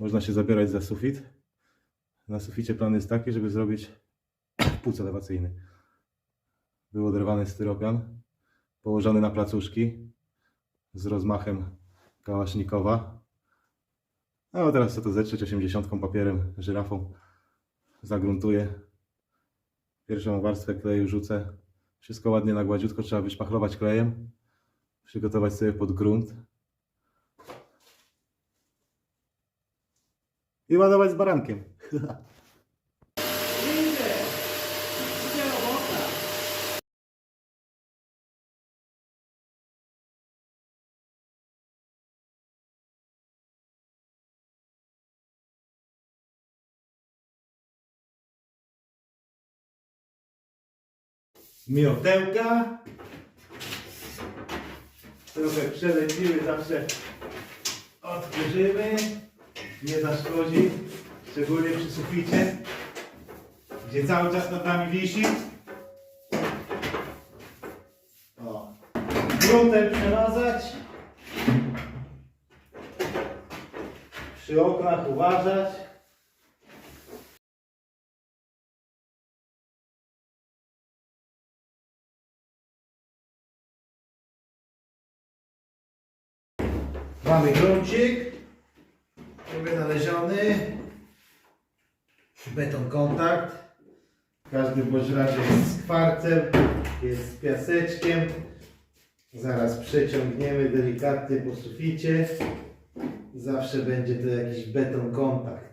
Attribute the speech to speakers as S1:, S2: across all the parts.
S1: można się zabierać za sufit. Na suficie plan jest taki, żeby zrobić płuc elewacyjny. Był oderwany styropian, położony na placuszki z rozmachem kałasznikowa. A teraz co to zetrzeć 80 papierem, żyrafą. Zagruntuję. Pierwszą warstwę kleju rzucę. Wszystko ładnie na gładziutko trzeba wyszpachlować klejem. Przygotować sobie pod grunt. I ładować z barankiem. Miotełka. Trochę przeleciły zawsze odkurzymy. Nie zaszkodzi. Szczególnie przy suficie, gdzie cały czas nad nami wisi. O. Gruntem przemazać. Przy oknach uważać. Wynaleziony. Beton kontakt. W każdym bądź razie jest z kwarcem, jest z piaseczkiem. Zaraz przeciągniemy delikatnie po suficie. Zawsze będzie to jakiś beton kontakt.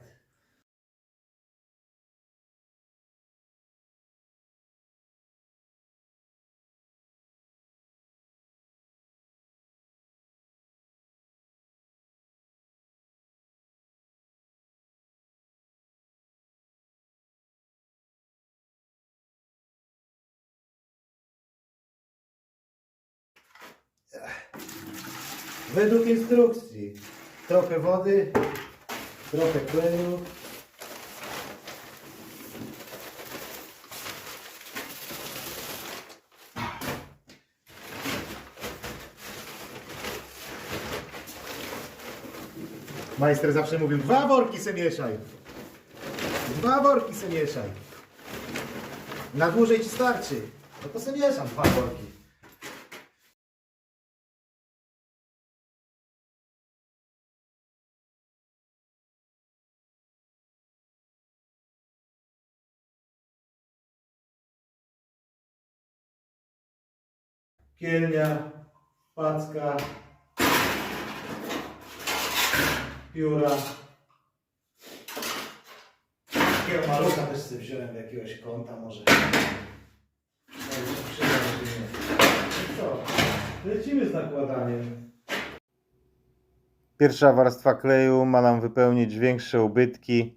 S1: Według instrukcji. Trochę wody, trochę kleju. Majster zawsze mówił, dwa worki se mieszaj. Dwa worki se mieszaj. Na dłużej ci starczy. No to se mieszam dwa worki. Kielnia, packa, pióra. Takiego malucha też sobie wziąłem jakiegoś kąta może. Co? Lecimy z nakładaniem. Pierwsza warstwa kleju ma nam wypełnić większe ubytki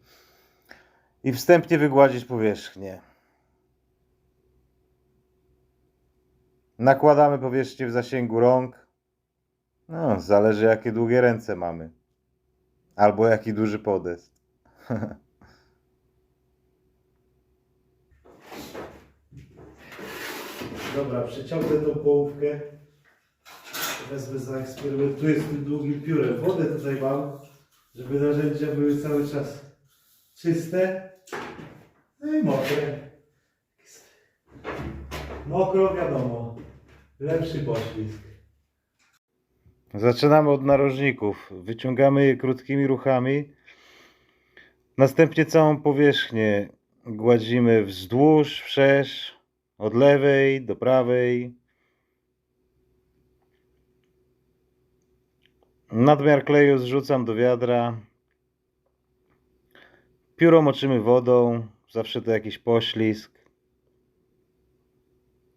S1: i wstępnie wygładzić powierzchnię. Nakładamy powierzchnię w zasięgu rąk. No, zależy jakie długie ręce mamy. Albo jaki duży podest. Dobra, przeciągnę tą połówkę. Wezmę zaeksperymentuję z tym długim piórem. Wodę tutaj mam, żeby narzędzia były cały czas czyste. No i mokre. Mokro wiadomo. Lepszy poślizg. Zaczynamy od narożników. Wyciągamy je krótkimi ruchami. Następnie całą powierzchnię gładzimy wzdłuż, wszerz, od lewej do prawej. Nadmiar kleju zrzucam do wiadra. Pióro moczymy wodą, zawsze to jakiś poślizg.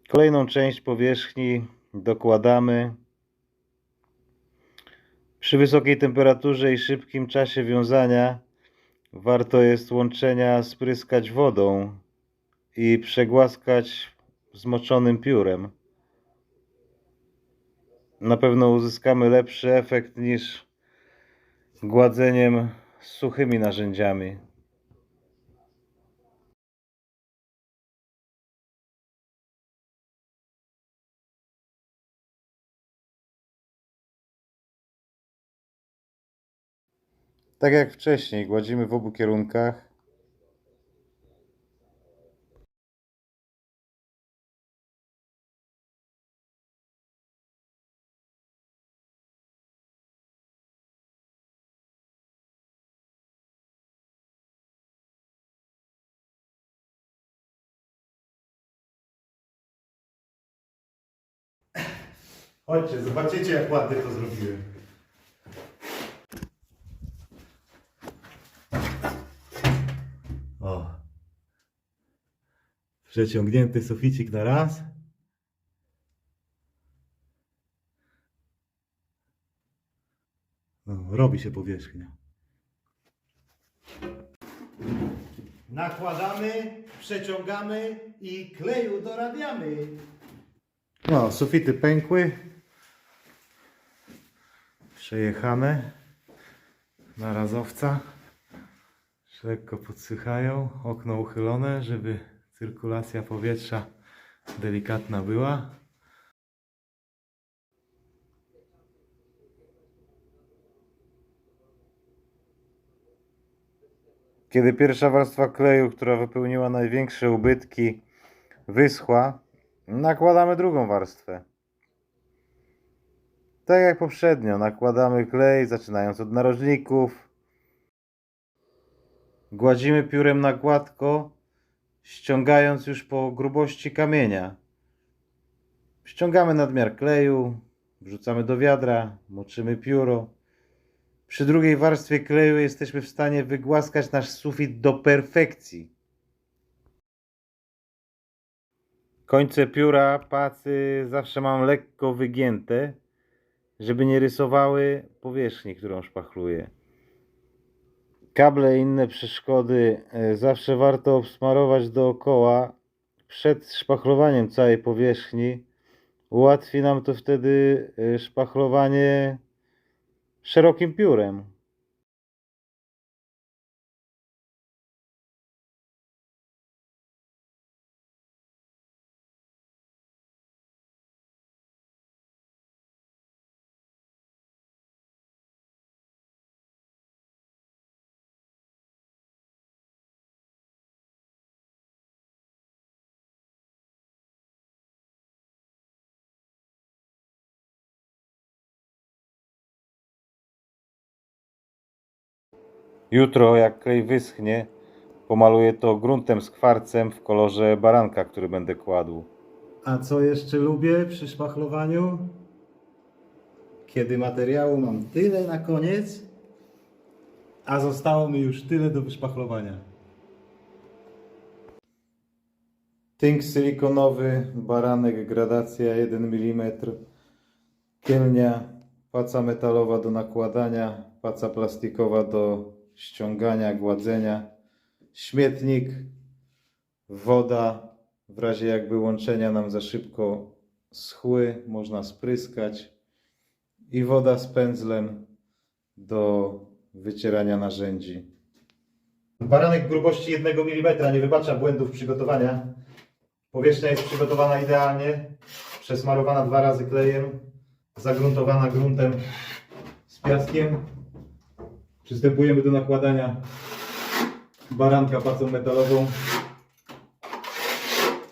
S1: Kolejną część powierzchni dokładamy. Przy wysokiej temperaturze i szybkim czasie wiązania warto jest łączenia spryskać wodą i przegłaskać zmoczonym piórem. Na pewno uzyskamy lepszy efekt niż gładzeniem suchymi narzędziami.
S2: Tak jak wcześniej, gładzimy w obu kierunkach.
S1: Chodźcie, zobaczycie jak ładnie to zrobiłem. O. Przeciągnięty suficik na raz. No, robi się powierzchnia. Nakładamy, przeciągamy i kleju dorabiamy.
S2: No, sufity pękły. Przejechane na razowca.
S1: Lekko podsychają, okno uchylone, żeby cyrkulacja powietrza delikatna była.
S2: Kiedy pierwsza warstwa kleju, która wypełniła największe ubytki, wyschła, nakładamy drugą warstwę. Tak jak poprzednio, nakładamy klej, zaczynając od narożników. Gładzimy piórem na gładko, ściągając już po grubości kamienia. Ściągamy nadmiar kleju, wrzucamy do wiadra, moczymy pióro. Przy drugiej warstwie kleju jesteśmy w stanie wygłaskać nasz sufit do perfekcji. Końce pióra, pacy zawsze mam lekko wygięte, żeby nie rysowały powierzchni, którą szpachluję. Kable i inne przeszkody e, zawsze warto obsmarować dookoła przed szpachlowaniem całej powierzchni. Ułatwi nam to wtedy e, szpachlowanie szerokim piórem. Jutro, jak klej wyschnie, pomaluję to gruntem z kwarcem w kolorze baranka, który będę kładł.
S1: A co jeszcze lubię przy szpachlowaniu? Kiedy materiału mam tyle na koniec, a zostało mi już tyle do wyszpachlowania.
S2: Tynk silikonowy, baranek, gradacja 1 mm, kielnia, paca metalowa do nakładania, paca plastikowa do ściągania, gładzenia, śmietnik, woda, w razie jakby łączenia nam za szybko schły, można spryskać i woda z pędzlem do wycierania narzędzi.
S1: Baranek grubości 1 mm nie wybacza błędów przygotowania. Powierzchnia jest przygotowana idealnie, przesmarowana dwa razy klejem, zagruntowana gruntem z piaskiem. Przystępujemy do nakładania baranka pacą metalową.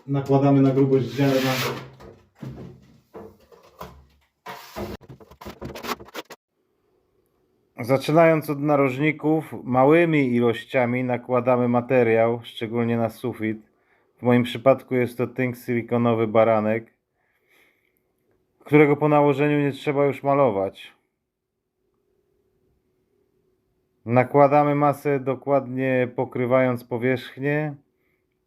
S1: Nakładamy na grubość ziarna.
S2: Zaczynając od narożników, małymi ilościami nakładamy materiał, szczególnie na sufit. W moim przypadku jest to tynk silikonowy baranek, którego po nałożeniu nie trzeba już malować. Nakładamy masę dokładnie pokrywając powierzchnię.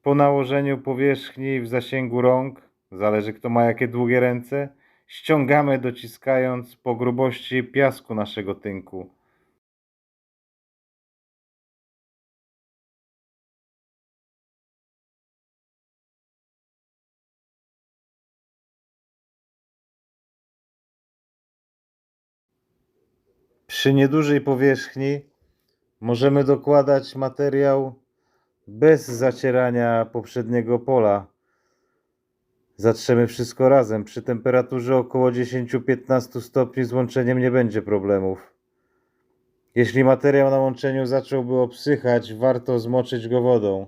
S2: Po nałożeniu powierzchni w zasięgu rąk, zależy kto ma jakie długie ręce, ściągamy dociskając po grubości piasku naszego tynku. Przy niedużej powierzchni możemy dokładać materiał bez zacierania poprzedniego pola. Zatrzemy wszystko razem. Przy temperaturze około 10-15 stopni z łączeniem nie będzie problemów. Jeśli materiał na łączeniu zacząłby obsychać, warto zmoczyć go wodą.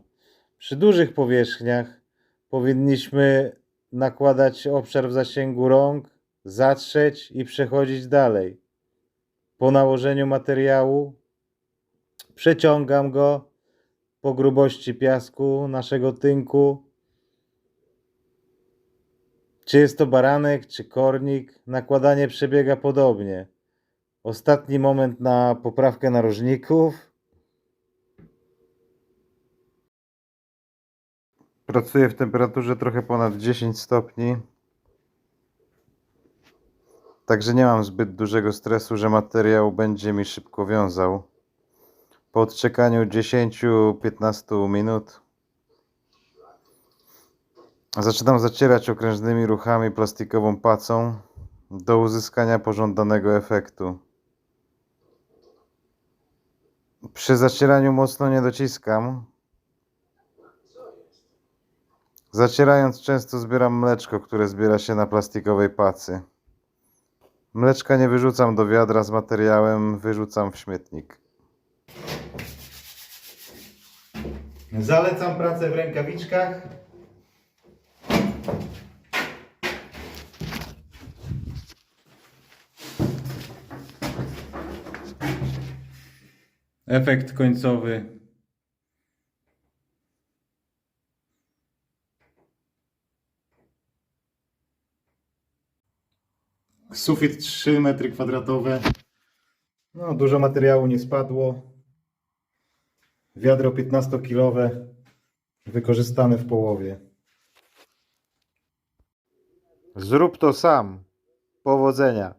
S2: Przy dużych powierzchniach powinniśmy nakładać obszar w zasięgu rąk, zatrzeć i przechodzić dalej. Po nałożeniu materiału przeciągam go po grubości piasku naszego tynku. Czy jest to baranek, czy kornik, nakładanie przebiega podobnie. Ostatni moment na poprawkę narożników. Pracuję w temperaturze trochę ponad 10 stopni. Także nie mam zbyt dużego stresu, że materiał będzie mi szybko wiązał. Po odczekaniu 10-15 minut zaczynam zacierać okrężnymi ruchami plastikową pacą do uzyskania pożądanego efektu. Przy zacieraniu mocno nie dociskam. Zacierając często zbieram mleczko, które zbiera się na plastikowej pacy. Mleczka nie wyrzucam do wiadra z materiałem, wyrzucam w śmietnik. Zalecam pracę w rękawiczkach. Efekt końcowy.
S1: Sufit 3 metry kwadratowe. No, dużo materiału nie spadło. Wiadro 15-kilowe, wykorzystane w połowie.
S2: Zrób to sam. Powodzenia.